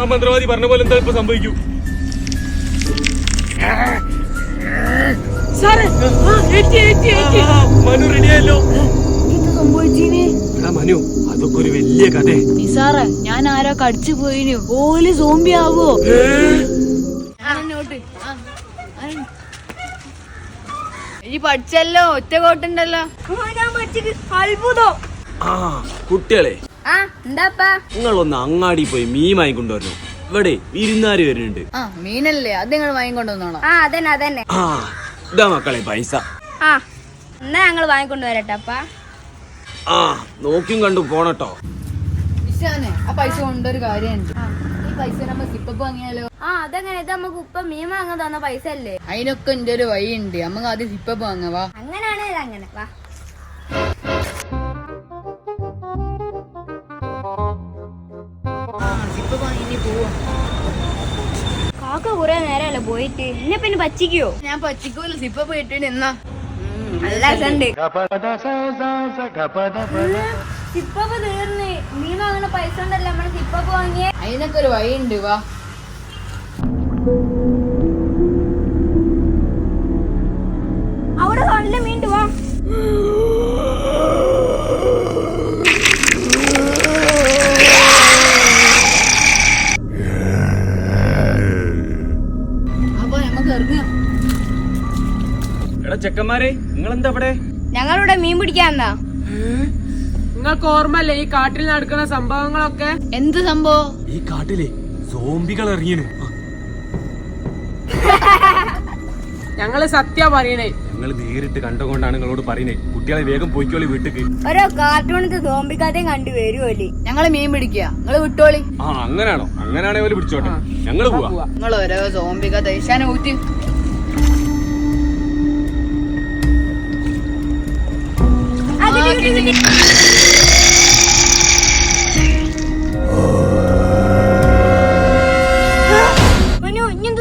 ആ മന്ത്രവാദി പറഞ്ഞ പോലെ എന്താ ഇപ്പൊ സംഭവിക്കൂ? മനു റെഡിയായല്ലോ മനു അതൊക്കെ ഒരു വലിയ കഥ നിസാറേ ഞാൻ ആരോ കടിച്ചു പോയിനു. ഓൽ സോംബി ആവോ? ഈ പഠിച്ചല്ലോ ഒറ്റ കോട്ടുണ്ടല്ലോ. അത്ഭുതം. ആ കുട്ടികളെ നിങ്ങളൊന്ന് അങ്ങാടി പോയി മീൻ വാങ്ങിക്കൊണ്ടുവരണം. ഇവിടെ ഇരുന്നാൽ വരുന്നുണ്ട്. ആ മീനല്ലേ? അത് നിങ്ങൾ വാങ്ങിക്കൊണ്ടുവന്നോളാം. ആ അതന്നെ അതന്നെ. ആ ഇതാ മക്കളെ പൈസ. ആ എന്നാ ഞങ്ങൾ വാങ്ങിക്കൊണ്ട് വരട്ടെ അപ്പാ. ആ നോക്കിയും കണ്ടു പോണട്ടോ. വിശാനെ ആ പൈസ കൊണ്ടൊരു കാര്യമുണ്ട്. ഈ പൈസ നമ്മൾ സിപ്പപ്പ് വാങ്ങിയാലോ? ആ അതങ്ങനെ ഇത് നമുക്ക് ഉപ്പ മീൻ വാങ്ങാൻ തന്ന പൈസ അല്ലേ അതിനൊക്കെ എന്റെ ഒരു വഴിയുണ്ട്. നമുക്ക് ആദ്യം സിപ്പപ്പ് വാങ്ങാവാ അങ്ങനെയാണെങ്കിൽ അങ്ങനെ വാ. ഇനി പോവാ. കാക്ക കുറെ നേരമല്ലേ പോയിട്ട്. എന്നെ പിന്നെ പച്ചിക്കോ ഞാൻ പച്ചിക്കൂല സിപ്പ പോയിട്ട് എന്നാ നല്ല രസണ്ട്. സിപ്പപ്പ് തീർന്ന്. മീൻ വാങ്ങുന്ന പൈസ ഉണ്ടല്ലോ. നമ്മൾ സിപ്പപ്പ് വാങ്ങിയേ. അതിനൊക്കെ ഒരു വഴി ഉണ്ട് വാ. എടാ ചെക്കന്മാരെ നിങ്ങൾ എന്താ ഇവിടെ ഞങ്ങളിവിടെ മീൻ പിടിക്കാന്നാ. നിങ്ങൾക്ക് ഓർമ്മല്ലേ ഈ കാട്ടിൽ നടക്കുന്ന സംഭവങ്ങളൊക്കെ? എന്ത് സംഭവം? ഈ കാട്ടിലെ സോംബികൾ ഇറങ്ങിയു ഞങ്ങൾ സത്യ പറയണേ. ഞങ്ങൾ നേരിട്ട് കണ്ടുകൊണ്ടാണ് നിങ്ങളോട് പറയുന്നത് കുട്ടികളെ വേഗം പോയിക്കോളി വീട്ടിക്ക്. ഓരോ കാർട്ടൂണിന്റെ തോമ്പിക്കഥയും കണ്ടു വരുമല്ലേ ഞങ്ങൾ മീൻ പിടിക്കുക നിങ്ങൾ വിട്ടോളി. ആ അങ്ങനാണോ? അങ്ങനാണെ പിടിച്ചോട്ടെ. ഞങ്ങൾ പോവാ. നിങ്ങൾ ഓരോ സോംബി കഥ. ഈശാനെ ഊറ്റി.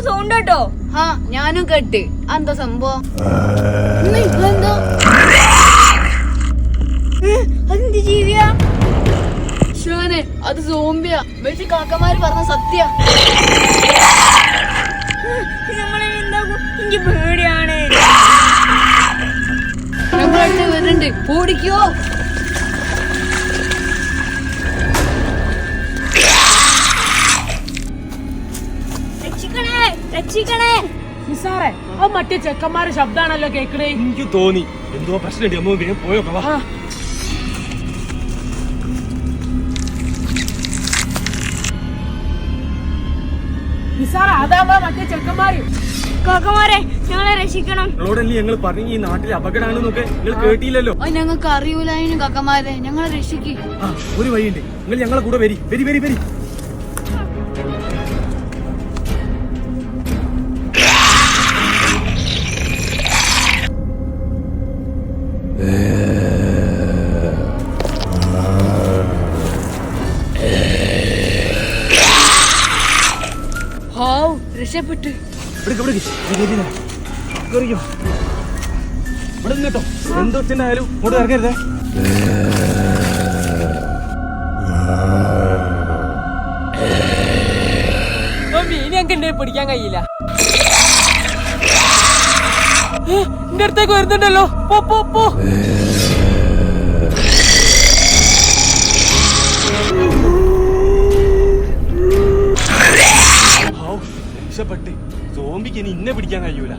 സൗണ്ട് ആ ഞാനും കേട്ട്. എന്താ സംഭവം? ഇതെന്താ? അതെന്ത് ജീവിയാ? ശിവനെ അത് സോംബിയാ വെച്ച് കാക്കമാര് പറഞ്ഞ സത്യ. നമ്മളെ എന്താകും എനിക്ക് വരുന്നുണ്ട് ഓടിക്കോ ആ മറ്റേ ചെക്കന്മാരുടെ ശബ്ദാണല്ലോ കേക്കണേ. എനിക്ക് തോന്നി. എന്തോ പ്രശ്നമുണ്ട്. അമ്മ വേഗം പോയോക്കെ നിസാറ അതാവാ മറ്റേ ചെക്കന്മാര്. കാക്കമാരെ ഞങ്ങളെ രക്ഷിക്കണം. നിങ്ങളോടല്ലേ ഞങ്ങൾ പറഞ്ഞു ഈ നാട്ടിൽ അപകടമാണെന്നൊക്കെ നിങ്ങൾ കേട്ടില്ലല്ലോ. ഞങ്ങൾക്ക് അറിയൂലായിരുന്നു കാക്കമാരെ. ഞങ്ങളെ രക്ഷിക്കും. ആ ഒരു വഴിയുണ്ട്. നിങ്ങൾ ഞങ്ങളെ കൂടെ വരി. വരി വരി വരി. രക്ഷപ്പെട്ട്. ഇവിടെ എന്തൊച്ചനായാലും ഇറങ്ങരുതേ. എന്നെ പിടിക്കാൻ കഴിയില്ല. എന്റെ അടുത്തേക്ക് വരുന്നുണ്ടല്ലോ. പോ പോ പോ. പുള്ളിക്ക് ഇനി ഇന്നെ പിടിക്കാൻ കഴിയൂല.